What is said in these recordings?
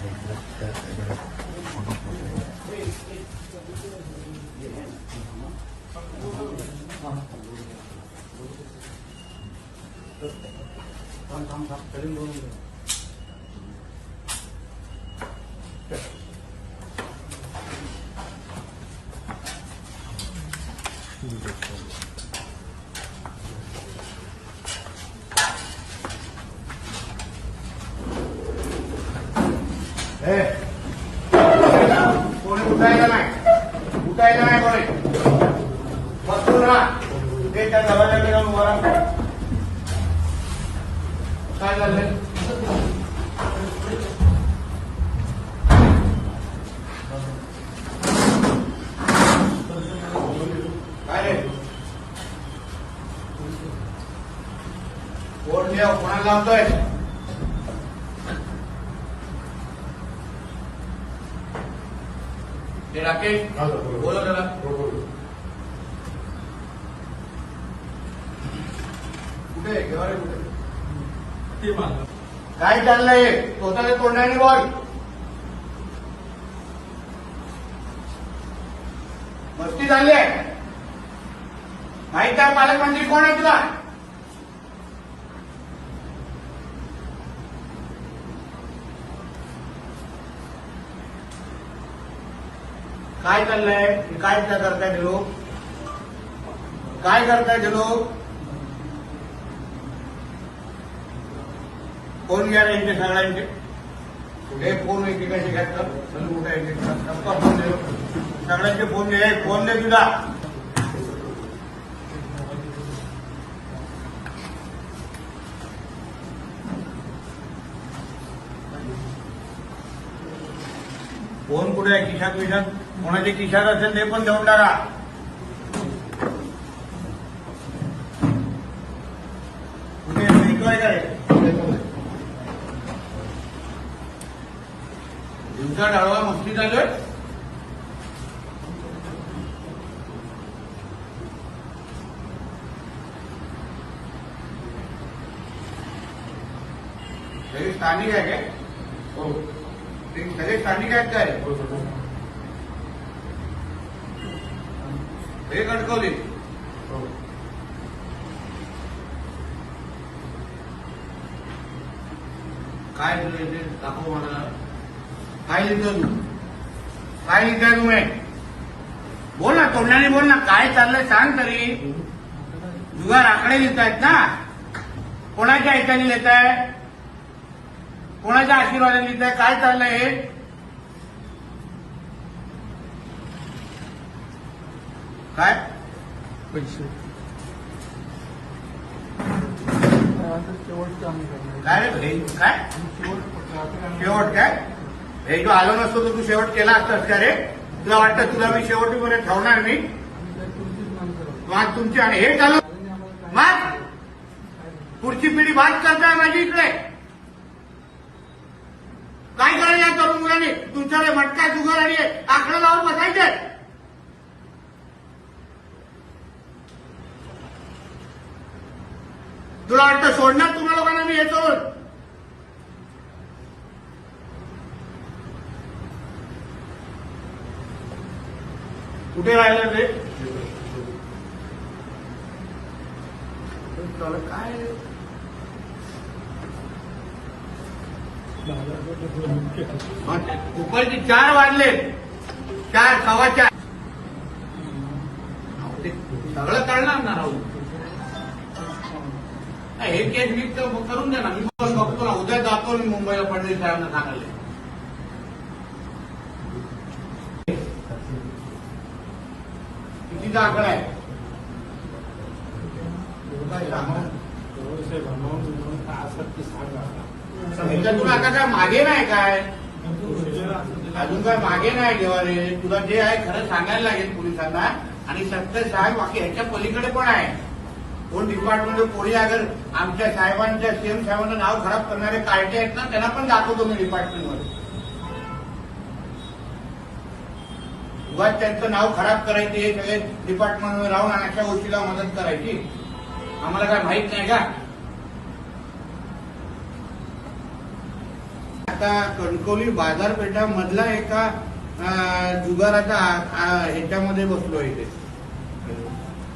Tamam tamam. Benim doğum günüm. उठायला नाही उठायला नाही कोणी बसून राहा ते त्या दरवाजाकडे जाऊन उभा राहा. काय झालं काय रे कोण लिहा कोणाला लावतोय ते राकेश बोला त्याला कुठे आहे? घेवा रे कुठे काय चाललंय स्वतःच्या तोंडाने बोल मस्ती झाली आहे माहीत आहे पालकमंत्री कोण आहे तुला काय चाललंय? हे काय त्या करताय ते लोक? काय करताय ते लोक? फोन घ्या रे यांचे सगळ्यांचे. कुठे फोन एकेकाशी घातलं चल कुठे यांचे. सबका फोन दे. सगळ्यांचे फोन दे. फोन दे तुझा फोन कुठे आहे? खिशात विशात कोणाच्या खिशात असेल ते पण देऊन टाका. कुठे ऐकवाय काय दिवसा डाळवा मस्ती सगळे स्थानिक आहे काय? ते सगळे स्थानिक आहेत काय? हे कणकवली काय तुझं दाखव मला. काय लिहितो तू. काय लिहिताय तुम्ही. बोल ना तोंडाने बोल ना. काय चाललंय सांग तरी. जुगार आकडे लिहित आहेत ना. कोणाच्या ऐकाने लिहित आहे कोणाच्या आशीर्वादाने लिहित आहे काय चाललंय हे? काय? पैसे. काय रे भाई काय? शेवट काय? हे जो आलो नसतो तर तू शेवट केला असतास का रे? तुला वाटतं तुला मी शेवटीपर्यंत ठेवणार मी मग तुमची आणि हे चालू मग पुढची पिढी बात करताय माझी इकडे. काय करायचं तरुण मुलांनी? तुमच्याकडे मटका जुगार आणि आकडा लावून बसायचे. तुला वाटतं सोडणार तुम्हा लोकांना मी येतो कुठे राहिलं रे काय? दुपारची चार वाजले. चार सव्वा चार. सगळं करणार ना राहू नाही, हे केस मी तर करून द्या ना मी पण बघतो ना उद्या जातो मी मुंबईला फडणवीस साहेबांना सांगायला. कितीचा आकडा आहे? आता काय मागे नाही काय? अजून काय मागे नाही देवा रे तुला जे आहे खरं सांगायला लागेल पोलिसांना. आणि सत्य साहेब बाकी ह्याच्या पलीकडे पण आहे. कोण डिपार्टमेंट कोणी अगर आमच्या साहेबांच्या सीएम साहेबांचं नाव खराब करणारे कार्टे आहेत ना त्यांना पण दाखवतो मी डिपार्टमेंटमध्ये. उगाच त्यांचं नाव खराब करायचे हे सगळे डिपार्टमेंटमध्ये राहून आणि अशा गोष्टीला मदत करायची? आम्हाला काय माहीत नाही का? आता कणकवली बाजारपेठामधला एका जुगाराचा ह्याच्यामध्ये बसलो इथे.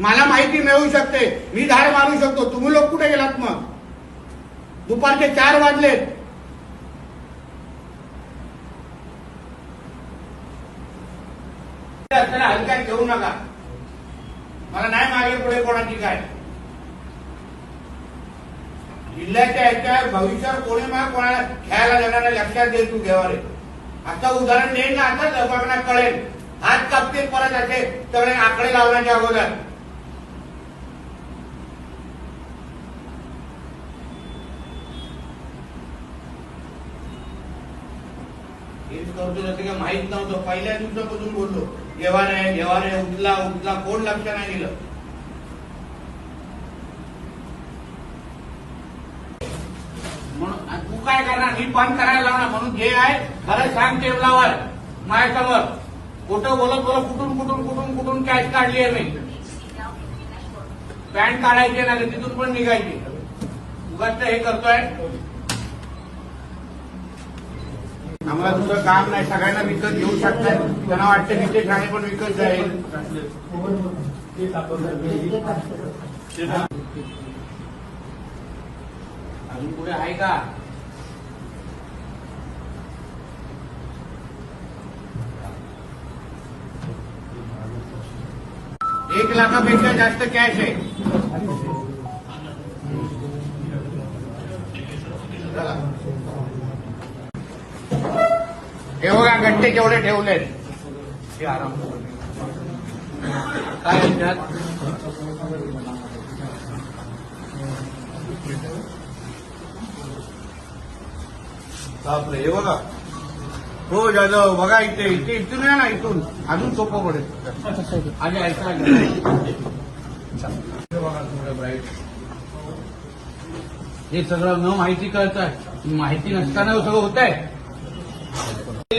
मला माहिती मिळू शकते. मी धार मारू शकतो. तुम्ही लोक कुठे गेलात मग? दुपारचे चार वाजलेत. असताना अधिकार घेऊ नका. मला नाही मागे पुढे कोणाची काय. जिल्ह्याच्या याच्या भविष्यावर कोणी मला कोणाला खेळायला जाणार लक्षात दे तू घेवारे आता उदाहरण देईन ना आता लोकांना कळेल. हात कापतील परत असे सगळे आकडे लावण्याच्या अगोदर. करतो जसं काही माहीत नव्हतं. पहिल्या दिवसापासून बोललो घेवारे घेवारे उचला उठला कोण लक्ष नाही दिलं? म्हणून तू काय करणार? मी बंद करायला लावणार म्हणून जे आहे खरं सांग टेबलावर माझ्यासमोर. कुठं बोलत बोलत कुठून कुठून कुठून कुठून कॅश काढली आहे मी? पॅन्ट काढायची नाही तिथून पण निघायची. उगाच हे करतोय. आम्हाला दुसरं काम नाही. सगळ्यांना विकत घेऊ शकतात त्यांना वाटतं तिथे ठाणे पण विकत जाईल. अजून पुढे आहे का? एक लाखापेक्षा जास्त कॅश आहे. हे बघा गट्टे केवढे ठेवलेत. हे आराम. काय बापरे हे बघा. हो जाधव बघा इथे इथे इथून या ना इथून. अजून सोपं पडेल. आणि ऐका बघा थोडं ब्राईट हे सगळं न माहिती कळत आहे माहिती नसताना सगळं होत आहे